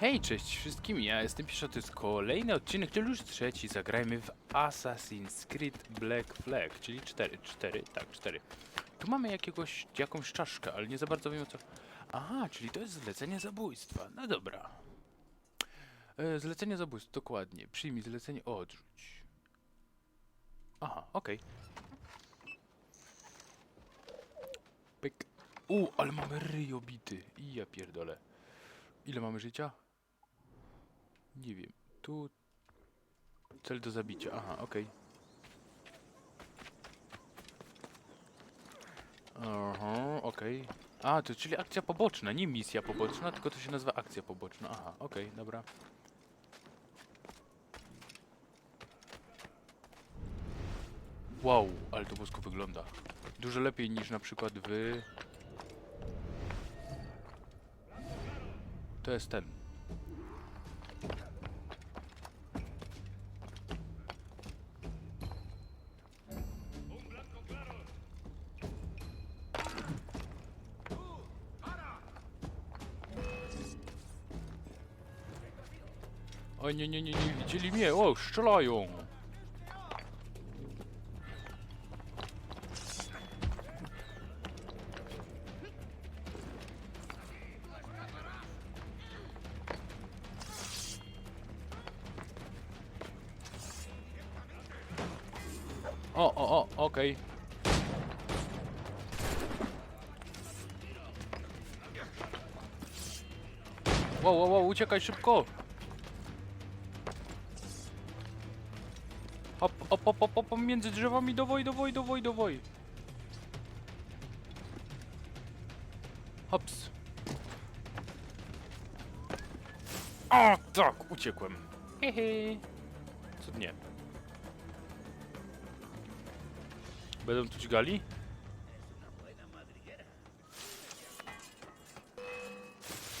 Hej, cześć wszystkim, ja jestem Pisza, to jest kolejny odcinek, czyli już trzeci, zagrajmy w Assassin's Creed Black Flag, czyli 4, 4, tak, 4. Tu mamy jakiegoś, jakąś czaszkę, ale nie za bardzo wiem o co... Aha, czyli to jest zlecenie zabójstwa, no dobra. E, zlecenie zabójstwa, dokładnie, przyjmij zlecenie, odrzuć. Aha, okej. Pyk. U, ale mamy ryj obity, i ja pierdolę. Ile mamy życia? Nie wiem. Tu... Cel do zabicia. Aha, okej. Aha, okej. A, to czyli akcja poboczna, nie misja poboczna, tylko to się nazywa akcja poboczna. Aha, okej, dobra. Wow, ale to bosko wygląda. Dużo lepiej niż na przykład w... To jest ten. Nie, nie, nie, nie widzieli mnie. O, strzelają. O, o, o, okej. Wow, wow, wow, uciekaj szybko! Hop, hop, hop, hop, między drzewami, dowoj, dowoj, dowoj, dowoj. Hops. A, tak, uciekłem. Hehe. Cudnie. Będą tu dźgali?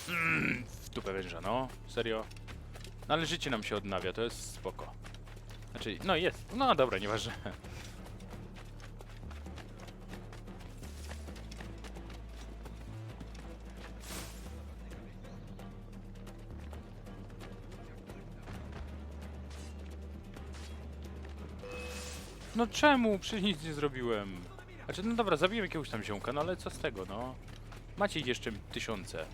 Mm, w dupę węża, no. Serio. No ale życie nam się odnawia, to jest spoko. Znaczy, no jest. No dobra, nieważne. No czemu? Przecież nic nie zrobiłem. Znaczy, no dobra, zabiłem jakiegoś tam ziomka, no ale co z tego, no? Macie jeszcze tysiące.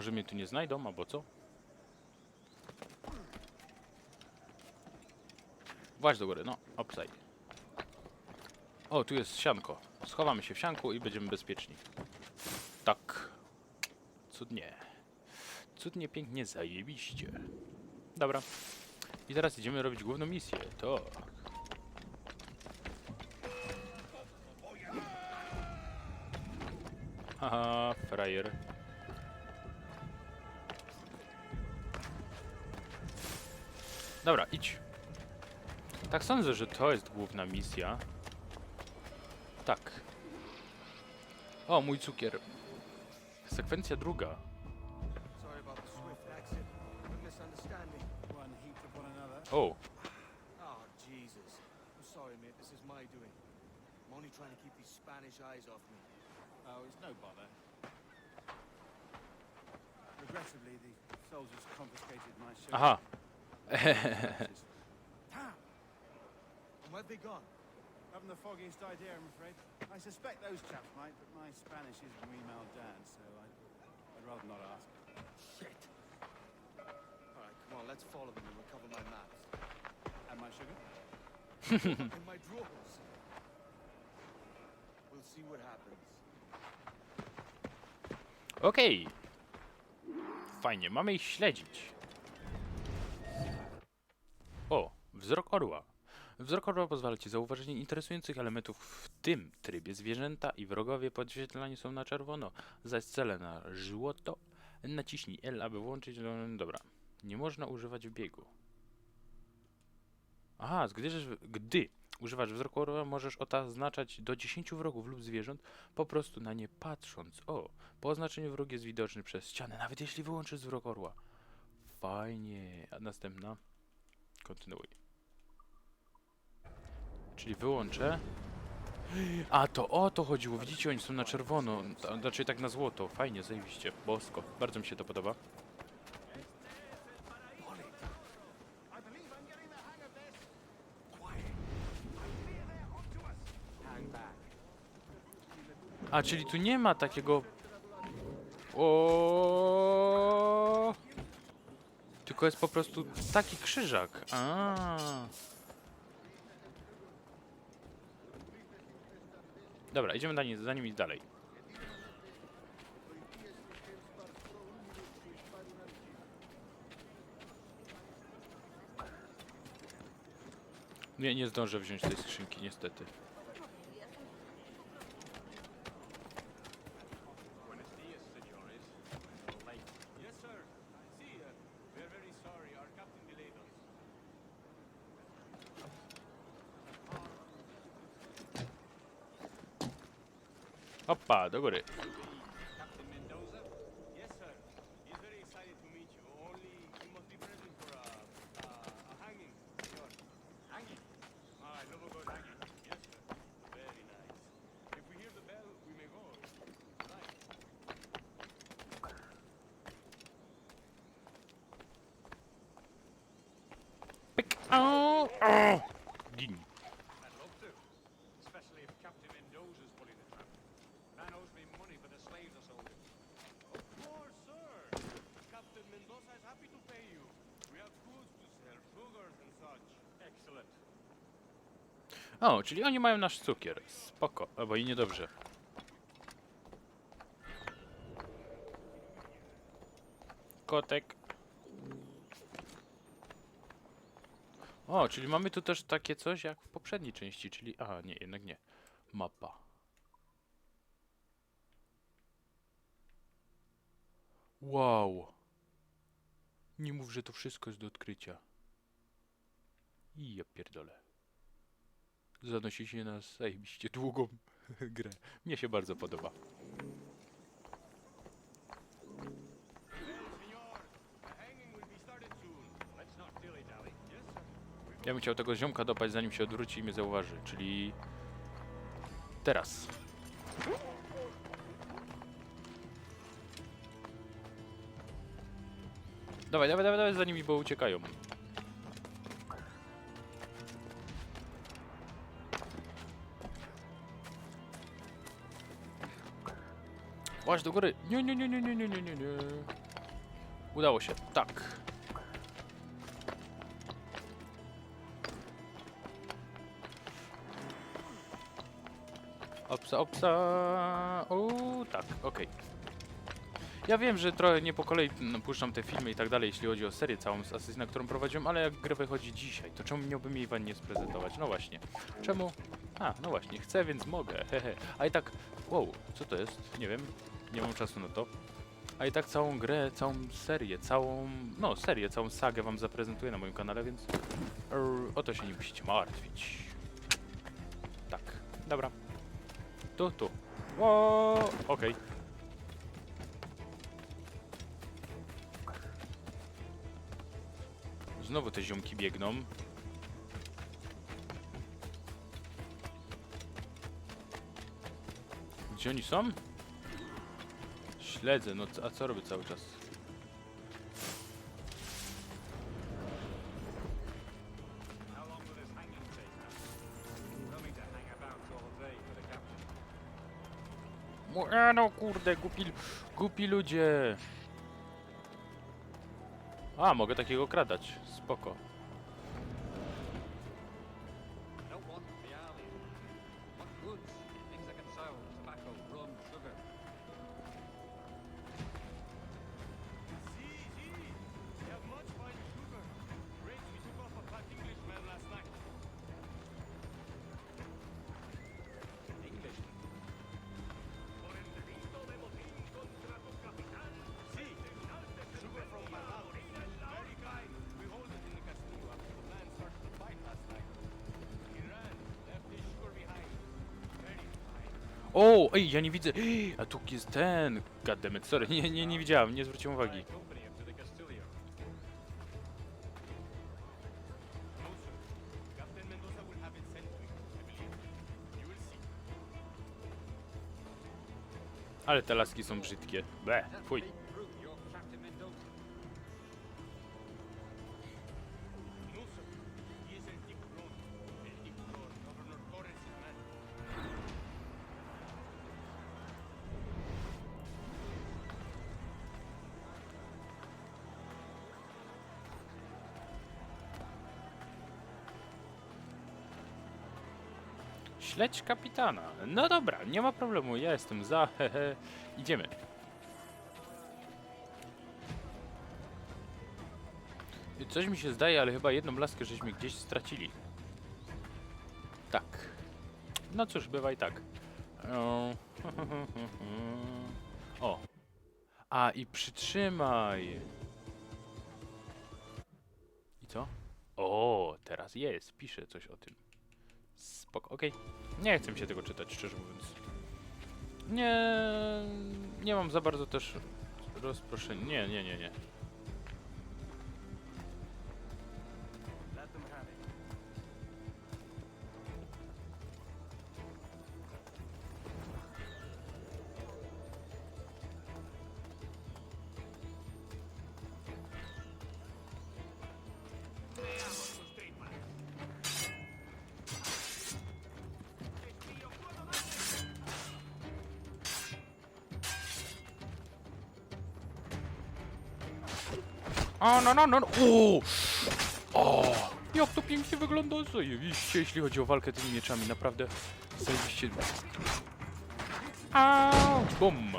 Może mnie tu nie znajdą, albo co? Właź do góry, no, upside. O, tu jest sianko. Schowamy się w sianku i będziemy bezpieczni. Tak. Cudnie. Cudnie, pięknie, zajebiście. Dobra. I teraz idziemy robić główną misję. To. Haha, frajer. Dobra, idź. Tak sądzę, że to jest główna misja. Tak. O, mój cukier. Sekwencja druga. O, Jesus. Bother. Aha. Damn! And where've they gone? Haven't the foggiest idea, I'm afraid. I suspect those chaps might, but my Spanish isn't email Dad, so I, I'd rather not ask. Shit. All right, come on. Let's follow them and recover my maps. And my sugar? In my drawers. We'll see what happens. Okej. Fajnie, mamy ich śledzić. O, wzrok orła. Wzrok orła pozwala ci zauważenie interesujących elementów w tym trybie. Zwierzęta i wrogowie podświetlani są na czerwono, zaś cele na żłoto. Naciśnij L, aby włączyć... Dobra. Nie można używać biegu. Aha, gdy, gdy Używasz wzroku orła, możesz oznaczać do 10 wrogów lub zwierząt, po prostu na nie patrząc. O, po oznaczeniu wróg jest widoczny przez ścianę, nawet jeśli wyłączysz wzrok orła. Fajnie. A następna? Kontynuuj. Czyli wyłączę. A to o to chodziło, widzicie, oni są na czerwono, znaczy tak na złoto. Fajnie, zajebiście, bosko. Bardzo mi się to podoba. A, czyli tu nie ma takiego... O. Tylko jest po prostu taki krzyżak. A. Dobra, idziemy za nim, za dalej. Nie, nie zdążę wziąć tej skrzynki, niestety. あどこであー O, czyli oni mają nasz cukier. Spoko, albo i niedobrze. Kotek. O, czyli mamy tu też takie coś jak w poprzedniej części, czyli... A, nie, jednak nie. Mapa. Wow. Nie mów, że to wszystko jest do odkrycia. I ja pierdolę zanosi się na zajebiście długą grę. Mnie się bardzo podoba. Ja bym chciał tego ziomka dopać zanim się odwróci i mnie zauważy, czyli teraz. Dawaj, dawaj, dawaj, dawaj za nimi, bo uciekają. Łaź do góry. Nie, nie, nie, nie, nie, nie, nie, nie, nie. Udało się. Tak. Opsa, opsa. O, tak, okej. Ja wiem, że trochę nie po kolei no, puszczam te filmy i tak dalej, jeśli chodzi o serię całą z Assassina, którą prowadziłem, ale jak grę wychodzi dzisiaj, to czemu miałbym jej wam nie sprezentować? No właśnie. Czemu? A, no właśnie, chcę, więc mogę, hehe. A i tak, wow, co to jest? Nie wiem, nie mam czasu na to. A i tak całą grę, całą serię, całą, no serię, całą sagę wam zaprezentuję na moim kanale, więc er, o to się nie musicie martwić. Tak, dobra. Tu, tu. O, okej. Znowu te ziomki biegną. Gdzie oni są? Śledzę, no a co robię cały czas? E, no kurde, głupi, głupi ludzie. A, mogę takiego kradać. Spoko. Ej, ja nie widzę. A tu jest ten. Goddammit, sorry, nie, nie, nie widziałem, nie zwróciłem uwagi. Ale te laski są brzydkie. That fuj. Śledź kapitana. No dobra, nie ma problemu, ja jestem za, hehe. Idziemy. Coś mi się zdaje, ale chyba jedną laskę żeśmy gdzieś stracili. Tak. No cóż, bywa i tak. O. A, i przytrzymaj. I co? O, teraz jest, pisze coś o tym. Spoko, okej. Nie chcę mi się tego czytać, szczerze mówiąc. Nie, nie mam za bardzo też rozproszenia. Nie, nie, nie, nie. O, no, no, no, no. O! Jak to pięknie wygląda, zajebiście, jeśli chodzi o walkę tymi mieczami, naprawdę zajebiście. Au! Bum!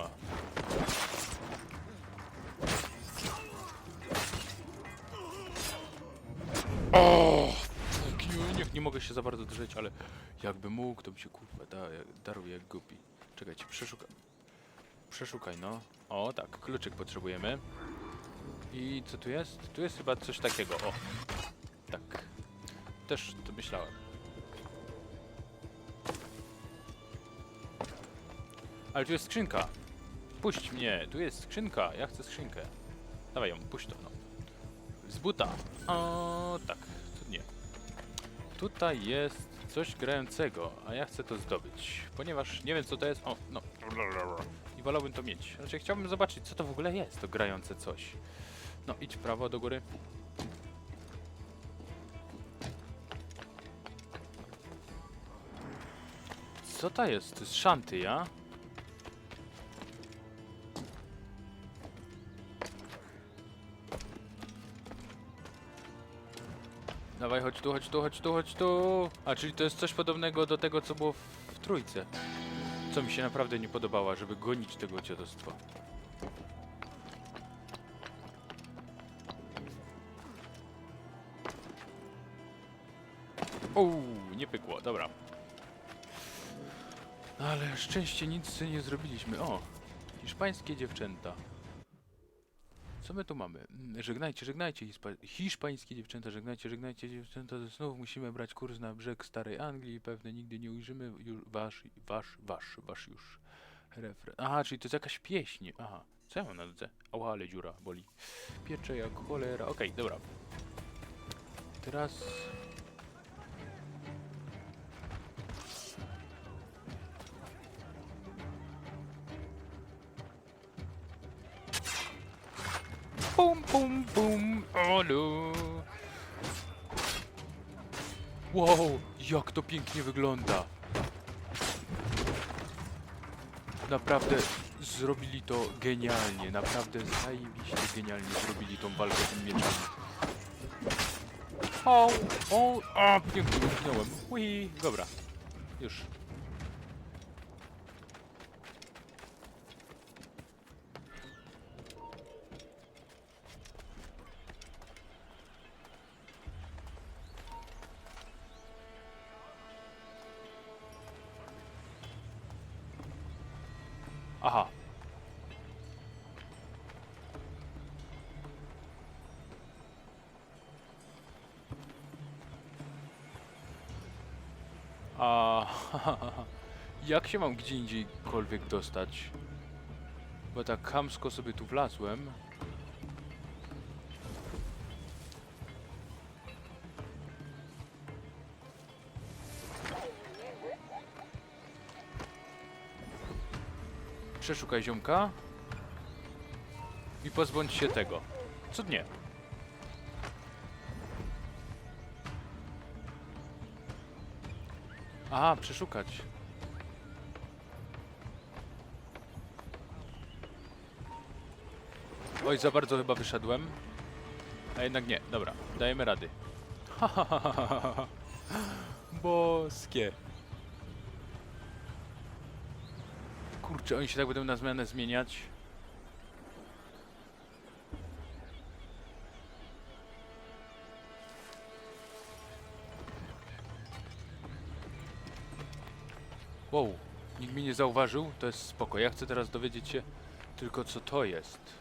O! You, Nie, mogę się za bardzo drzeć, ale jakby mógł, to by się kurwa da, darł jak głupi. Czekajcie, przeszukaj. Przeszukaj, no. O, tak, kluczyk potrzebujemy. I co tu jest? Tu jest chyba coś takiego, o. Tak. Też to myślałem. Ale tu jest skrzynka. Puść mnie, tu jest skrzynka, ja chcę skrzynkę. Dawaj ją, puść to, no. Z buta. O, tak, to nie. Tutaj jest coś grającego, a ja chcę to zdobyć, ponieważ nie wiem co to jest. O, no. I wolałbym to mieć. Znaczy chciałbym zobaczyć, co to w ogóle jest, to grające coś. No, idź prawo do góry. Co to jest? To jest szanty, ja? Dawaj, chodź tu, chodź tu, chodź tu, chodź tu. A, czyli to jest coś podobnego do tego, co było w, w trójce. Co mi się naprawdę nie podobało, żeby gonić tego dziadostwa. Uuu, nie pykło, dobra. Ale szczęście nic nie zrobiliśmy. O, hiszpańskie dziewczęta. Co my tu mamy? Mm, Żegnajcie, żegnajcie, hispa- hiszpańskie dziewczęta, żegnajcie, żegnajcie dziewczęta. Znów musimy brać kurs na brzeg starej Anglii. Pewnie nigdy nie ujrzymy już wasz, wasz, wasz, wasz już refren. Aha, czyli to jest jakaś pieśń. Aha, co ja mam na drodze? Ała, ale dziura boli. Piecze jak cholera. Okej, dobra. Teraz Bum, bum, olu. Wow, jak to pięknie wygląda. Naprawdę zrobili to genialnie, naprawdę zajebiście genialnie zrobili tą walkę tym mieczami. O, o, a, pięknie utknąłem. Ui, dobra, już. Jak się mam gdzie indziejkolwiek dostać? Bo tak chamsko sobie tu wlazłem. Przeszukaj ziomka. I pozbądź się tego. Co nie? Aha, przeszukać. Oj, za bardzo chyba wyszedłem. A jednak nie, dobra, dajemy rady. Boskie. Kurczę, oni się tak będą na zmianę zmieniać. Wow, nikt mnie nie zauważył, to jest spoko. Ja chcę teraz dowiedzieć się tylko co to jest.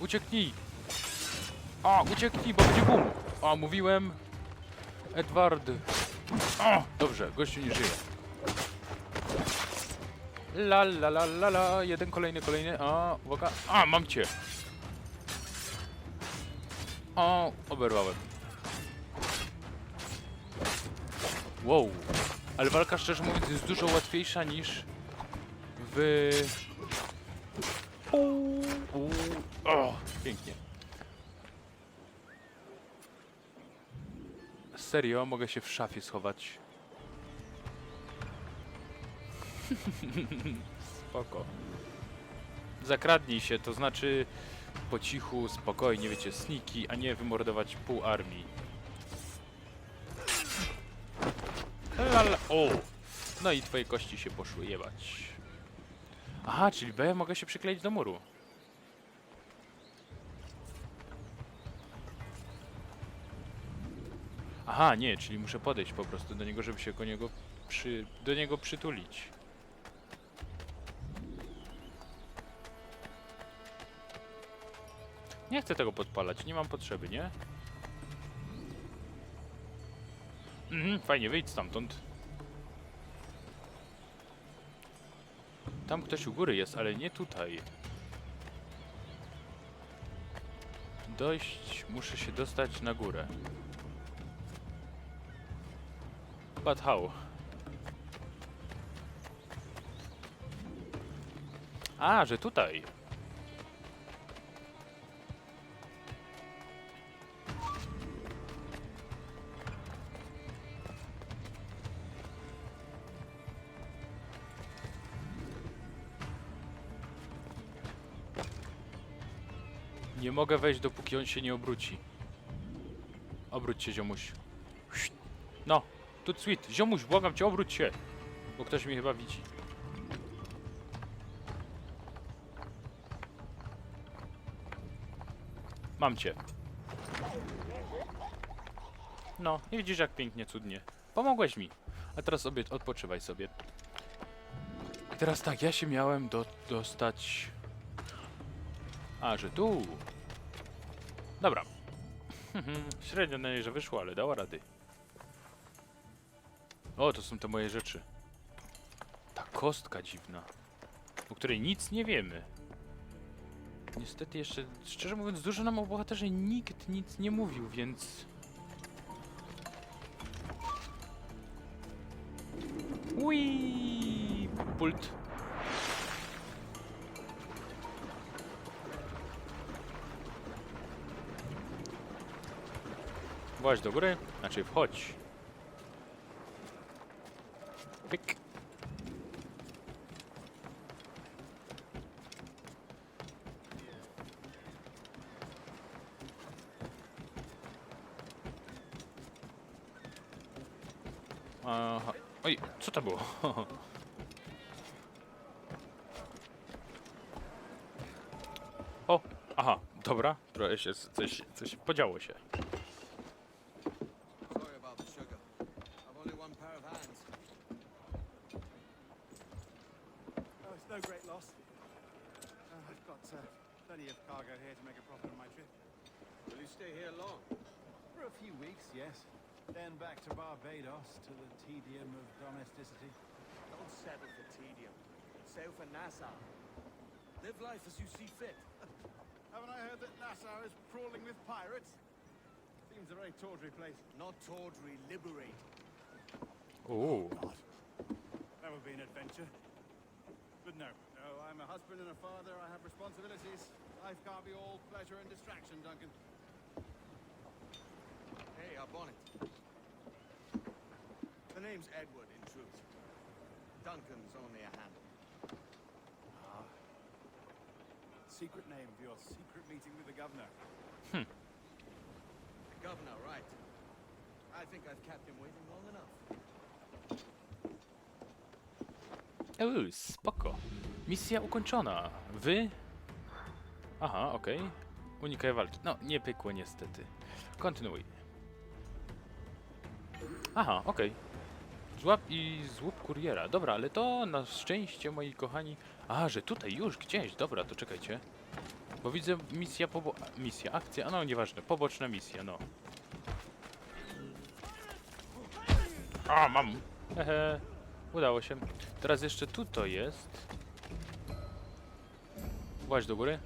Ucieknij! A, ucieknij, bo będzie bum! A, mówiłem... Edward... O, dobrze, gościu nie żyje. La la la la la, jeden kolejny, kolejny, a, uwaga, a, mam cię! O, oberwałem. Wow, ale walka szczerze mówiąc jest dużo łatwiejsza niż w... Uuu, O, pięknie. Serio, mogę się w szafie schować. Spoko. Zakradnij się, to znaczy po cichu, spokojnie, wiecie, sniki, a nie wymordować pół armii. Lala. O! No i twoje kości się poszły jebać. Aha, czyli B mogę się przykleić do muru. Aha, nie, czyli muszę podejść po prostu do niego, żeby się do niego, przy, do niego przytulić. Nie chcę tego podpalać, nie mam potrzeby, nie? Mhm, fajnie, wyjdź stamtąd. Tam ktoś u góry jest, ale nie tutaj. Dojść, muszę się dostać na górę. But how? A, że tutaj. Nie mogę wejść, dopóki on się nie obróci. Obróć się, ziomuś. No, tu sweet. Ziomuś, błagam cię, obróć się. Bo ktoś mnie chyba widzi. Mam cię. No, i widzisz jak pięknie, cudnie. Pomogłeś mi. A teraz sobie odpoczywaj sobie. I teraz tak, ja się miałem do, dostać... A, że tu. Dobra. Średnio na niej, że wyszło, ale dała rady. O, to są te moje rzeczy. Ta kostka dziwna, o której nic nie wiemy. Niestety jeszcze, szczerze mówiąc, dużo nam o bohaterze nikt nic nie mówił, więc... Ui, pult. Właź do góry, znaczy wchodź. Co to było? O, aha, dobra, trochę się, coś, coś podziało się. Uh, yes. Then back to Barbados to the tedium of domesticity. Don't settle for tedium. Sail for Nassau. Live life as you see fit. Haven't I heard that Nassau is crawling with pirates? Seems a very tawdry place. Not tawdry, liberate. Oh. God. That would be an adventure. But no, no, I'm a husband and a father. I have responsibilities. Life can't be all pleasure and distraction, Duncan. Hey, our bonnet. The name's Edward, in truth. Duncan's only a handle. Ah. Secret name for your secret meeting with the governor. The governor, right. I think I've kept him waiting long enough. Uuu, spoko. Misja ukończona. Wy? Aha, okej. Unikaj walki. No, nie pykło niestety. Kontynuuj. Aha, okej. Złap i złup kuriera. Dobra, ale to na szczęście, moi kochani... A, że tutaj już gdzieś. Dobra, to czekajcie. Bo widzę misja pobo... Misja, akcja, a no nieważne. Poboczna misja, no. A, mam. Hehe. Udało się. Teraz jeszcze tu to jest. Właź do góry.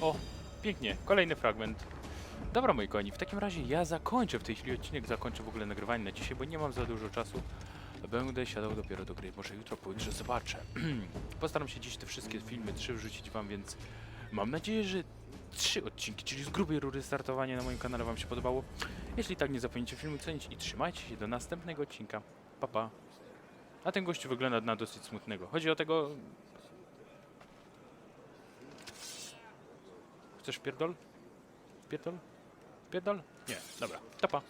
O, pięknie. Kolejny fragment. Dobra, moi kochani, w takim razie ja zakończę w tej chwili odcinek, zakończę w ogóle nagrywanie na dzisiaj, bo nie mam za dużo czasu. Będę siadał dopiero do gry, może jutro, pojutrze zobaczę. Postaram się dziś te wszystkie filmy, trzy wrzucić wam, więc mam nadzieję, że trzy odcinki, czyli z grubej rury startowanie na moim kanale wam się podobało. Jeśli tak, nie zapomnijcie filmu cenić i trzymajcie się do następnego odcinka. Pa, pa. A ten gościu wygląda na dosyć smutnego. Chodzi o tego... Chcesz pierdol? Pierdol? Pierdol? Nie, dobra. To pa.